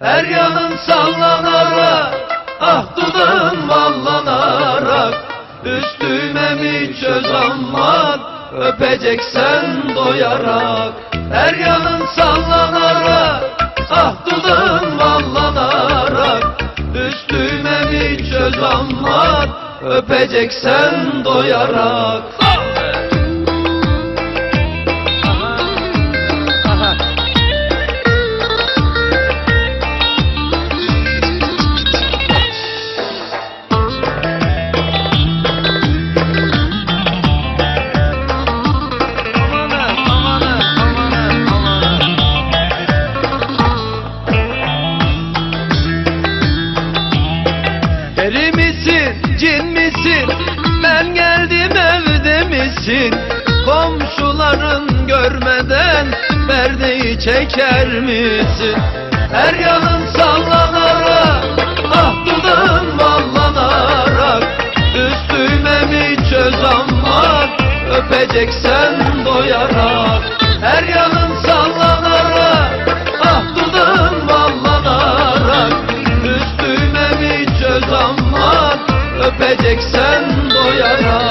Her yanın sallanarak Ah dudağın ballanarak Üstüme mi çöz aman Öpeceksen doyarak. Her yanın sallanarak Ah dudağın ballanarak Üstüme mi çöz aman Öpeceksen doyarak. Peri misin? Komşuların görmeden perdeyi çeker misin? Her yanın sallanarak, ah dudağın ballanarak Üstüme mi çöz aman, öpeceksen doyarak Her yanın sallanarak, ah dudağın ballanarak Üstüme mi çöz aman Öpeceksen doyarak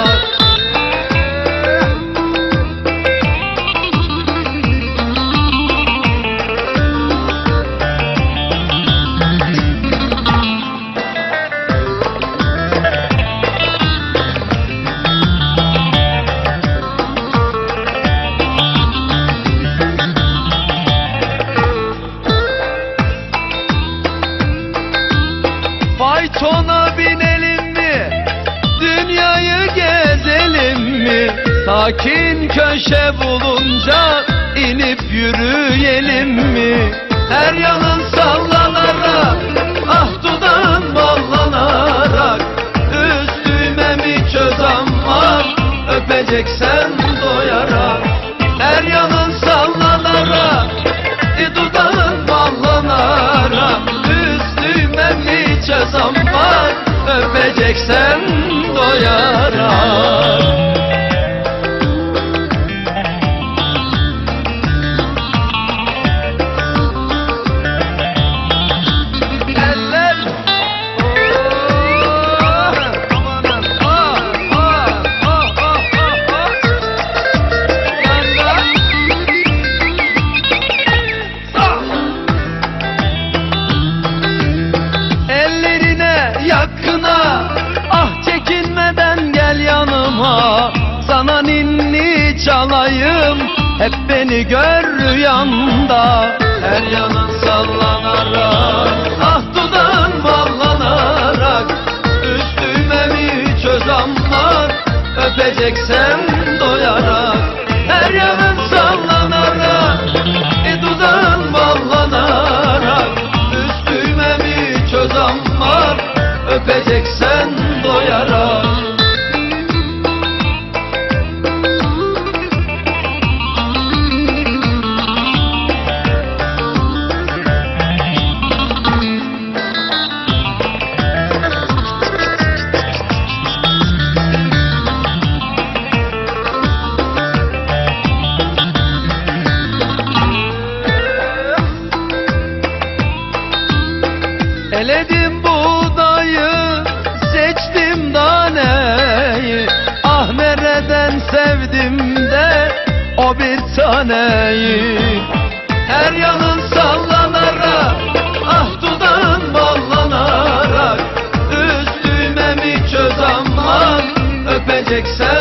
Faytona binelim mi? Dünyayı gezelim mi? Sakin köşe bulunca inip yürüyelim mi? Her yanın sallanarak, ah dudağın ballanarak Üstüme mi çöz aman, öpeceksen doyarak öpeceksen doyarak yanıma Sana ninni çalayım Hep beni gör rüyanda. Her yanın sallanarak Ah dudağın ballanarak Üstüme mi çöz aman Öpeceksen doyarak. Her yanın sallanarak E dudağın ballanarak Üstüme mi çöz aman Öpeceksen doyarak Eledim buğdayı, seçtim daneyi. Ah nereden sevdim de o bir taneyi. Her yanın sallanarak, ah dudağın ballanarak Üstüme mi çöz aman, öpeceksen